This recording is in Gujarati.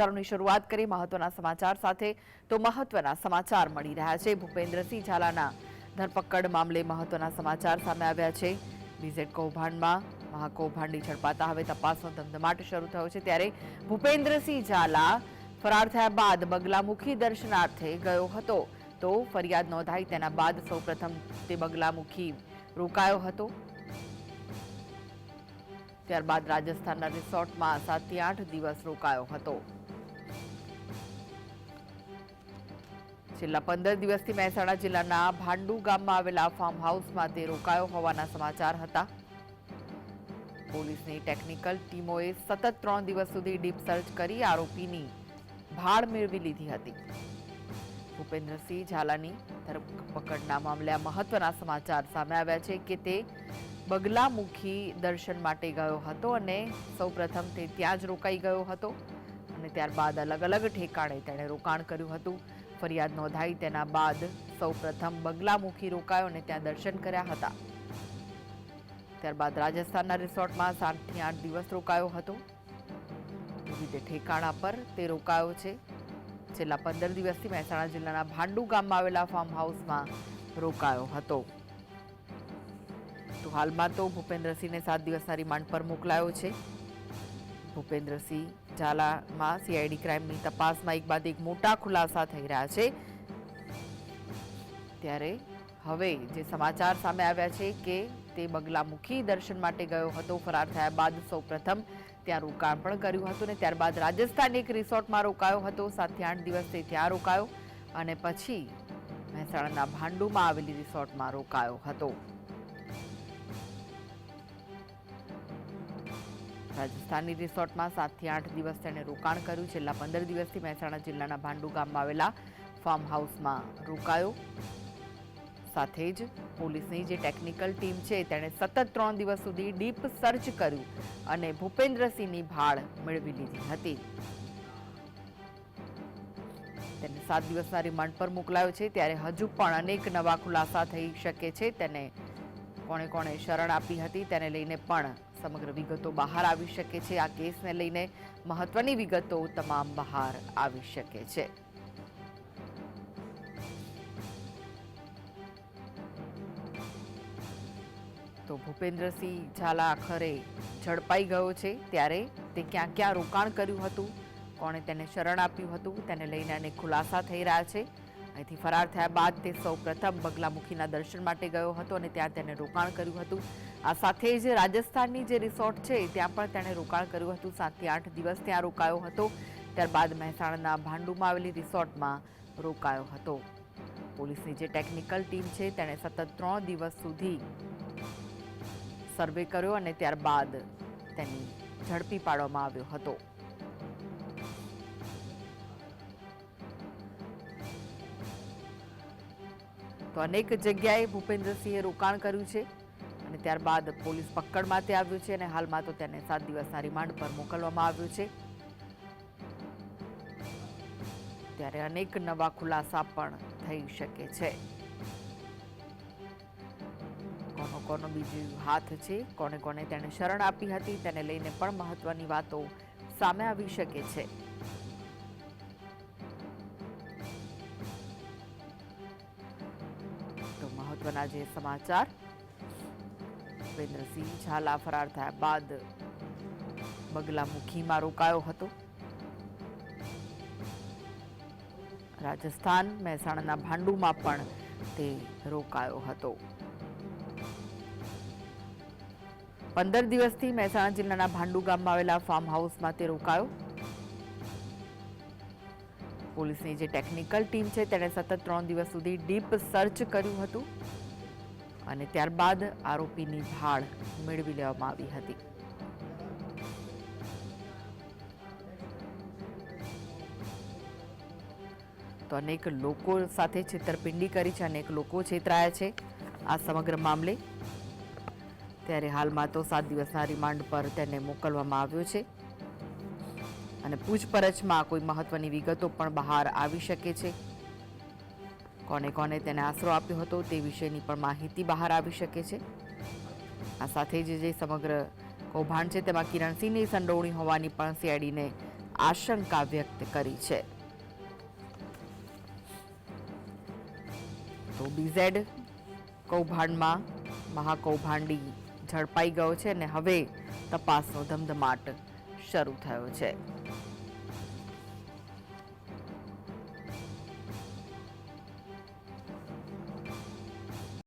સમાચારોની શરૂઆત કરી મહત્વના સમાચાર સાથે તો મહત્વના સમાચાર મળી રહ્યા છે. ભૂપેન્દ્રસિંહ ઝાલાના ધરપકડ મામલે મહત્વના સમાચાર સામે આવ્યા છે. બીઝેડ કૌભાંડમાં મહાકૌભાંડી ઝડપાતા હવે તપાસનો ધમધમાટ શરૂ થયો છે. ત્યારે ભૂપેન્દ્રસિંહ ઝાલા ફરાર થયા બાદ બગલામુખી દર્શનાર્થે ગયો હતો. તો ફરિયાદ નોંધાઈ તેના બાદ સૌપ્રથમ તે બગલામુખી રોકાયો હતો. ત્યારબાદ રાજસ્થાનના રિસોર્ટમાં સાતથી આઠ દિવસ રોકાયો હતો. છેલ્લા પંદર દિવસથી મહેસાણા જિલ્લાના ભાંડુ ગામમાં આવેલા ફાર્મ હાઉસમાં તે રોકાયો હોવાના સમાચાર હતા. પોલીસની ટેકનિકલ ટીમોએ સતત ત્રણ દિવસ સુધી ડીપ સર્ચ કરી આરોપીની ભાળ મેળવી લીધી હતી. ભૂપેન્દ્રસિંહ ઝાલાની ધરપકડના મામલે આ મહત્વના સમાચાર સામે આવ્યા છે કે તે બગલામુખી દર્શન માટે ગયો હતો અને સૌપ્રથમ તે ત્યાં જ રોકાઈ ગયો હતો અને ત્યારબાદ અલગ અલગ ઠેકાણે તેણે રોકાણ કર્યું હતું. ફરિયાદ નોંધાઈ તેના બાદ સૌપ્રથમ બગલામુખી રોકાયો અને ત્યાં દર્શન કર્યા હતા. ત્યારબાદ રાજસ્થાનના રિસોર્ટમાં સાતથી આઠ દિવસ રોકાયો હતો. વિવિધ ઠેકાણા પર તે રોકાયો છે. છેલ્લા પંદર દિવસથી મહેસાણા જિલ્લાના ભાંડુ ગામમાં આવેલા ફાર્મ હાઉસમાં રોકાયો હતો. તો હાલમાં તો ભૂપેન્દ્રસિંહને સાત દિવસના રિમાન્ડ પર મોકલાયો છે. ભૂપેન્દ્રસિંહ ઝાલામાં સીઆઈડી ક્રાઇમની તપાસમાં એક બાદ એક મોટા ખુલાસા થઈ રહ્યા છે. ત્યારે હવે જે સમાચાર સામે આવ્યા છે કે તે બગલામુખી દર્શન માટે ગયો હતો. ફરાર થયા બાદ સૌપ્રથમ ત્યાં રોકાણ પણ કર્યું હતું ને ત્યારબાદ રાજસ્થાન એક રિસોર્ટમાં રોકાયો હતો. સાતથી આઠ દિવસ તે ત્યાં રોકાયો અને પછી મહેસાણાના ભાંડુમાં આવેલી રિસોર્ટમાં રોકાયો હતો. રાજસ્થાનની રિસોર્ટમાં સાતથી આઠ દિવસ તેણે રોકાણ કર્યું. છેલ્લા પંદર દિવસથી મહેસાણા જિલ્લાના ભાંડુ ગામમાં આવેલા ફાર્મ હાઉસમાં રોકાયો. સાથે જ પોલીસની જે ટેકનિકલ ટીમ છે, તેણે સતત ત્રણ દિવસ સુધી ડીપ સર્ચ કર્યું અને ભૂપેન્દ્રસિંહની ભાળ મેળવી લીધી હતી. તેને સાત દિવસના રિમાન્ડ પર મોકલાયો છે. ત્યારે હજુ પણ અનેક નવા ખુલાસા થઈ શકે છે. તેને કોણે કોણે શરણ આપી હતી, તેને લઈને પણ સમગ્ર વિગતો બહાર આવી શકે છે. આ કેસને લઈને મહત્વની વિગતો તમામ બહાર આવી શકે છે. તો ભૂપેન્દ્રસિંહ ઝાલા આખરે ઝડપાઈ ગયો છે. ત્યારે તે ક્યાં ક્યાં રોકાણ કર્યું હતું? કોણે તેને શરણ આપ્યું હતું? તેને લઈને અનેક ખુલાસા થઈ રહ્યા છે. અહીંથી ફરાર થયા બાદ તે સૌ પ્રથમ બગલામુખીના દર્શન માટે ગયો હતો અને ત્યાં તેણે રોકાણ કર્યું હતું. આ સાથે જ રાજસ્થાનની જે રિસોર્ટ છે, ત્યાં પણ તેણે રોકાણ કર્યું હતું. સાતથી આઠ દિવસ ત્યાં રોકાયો હતો. ત્યારબાદ મહેસાણાના ભાંડુમાં આવેલી રિસોર્ટમાં રોકાયો હતો. પોલીસની જે ટેકનિકલ ટીમ છે, તેણે સતત ત્રણ દિવસ સુધી સર્વે કર્યો અને ત્યારબાદ તેની ઝડપી પાડવામાં આવ્યો હતો. તો અનેક જગ્યાએ ભૂપેન્દ્રસિંહે રોકાણ કર્યું છે અને ત્યારબાદ પોલીસ પકડમાં તે આવ્યું છે અને હાલમાં તો તેને સાત દિવસના રિમાન્ડ પર મોકલવામાં આવ્યું છે. ત્યારે અનેક નવા ખુલાસા પણ થઈ શકે છે. કોનો કોનો બીજું હાથ છે કોને કોને તેણે શરણ આપી હતી, તેને લઈને પણ મહત્વની વાતો સામે આવી શકે છે. મહત્વના જે સમાચાર. ભૂપેન્દ્રસિંહ ઝાલા ફરાર થયા બાદ બગલામુખીમાં રોકાયો હતો. રાજસ્થાન મહેસાણાના ભાંડુમાં પણ તે રોકાયો હતો. પંદર દિવસથી મહેસાણા જિલ્લાના ભાંડુ ગામમાં આવેલા ફાર્મ હાઉસમાં તે રોકાયો. પોલીસની જે ટેકનિકલ ટીમ છે, તેણે સતત ત્રણ દિવસ સુધી ડીપ સર્ચ કર્યું હતું અને ત્યારબાદ આરોપીની ભાળ મેળવી લેવામાં આવી હતી. તો અનેક લોકો સાથે છેતરપિંડી કરી છે, અનેક લોકો છેતરાયા છે આ સમગ્ર મામલે. ત્યારે હાલમાં તો સાત દિવસના રિમાન્ડ પર તેને મોકલવામાં આવ્યો છે. અને પૂછપરછમાં કોઈ મહત્વની વિગતો પણ બહાર આવી શકે છે. કોને કોને તેને આશરો આપ્યો હતો તે વિશેની પણ માહિતી બહાર આવી શકે છે. આ સાથે જ જે સમગ્ર કૌભાંડ છે તેમાં કિરણસિંહની સંડોવણી હોવાની પણ સીઆઈડીને આશંકા વ્યક્ત કરી છે. તો બીઝેડ કૌભાંડમાં મહાકૌભાંડી ઝડપાઈ ગયો છે અને હવે તપાસનો ધમધમાટ શરૂ થયો છે.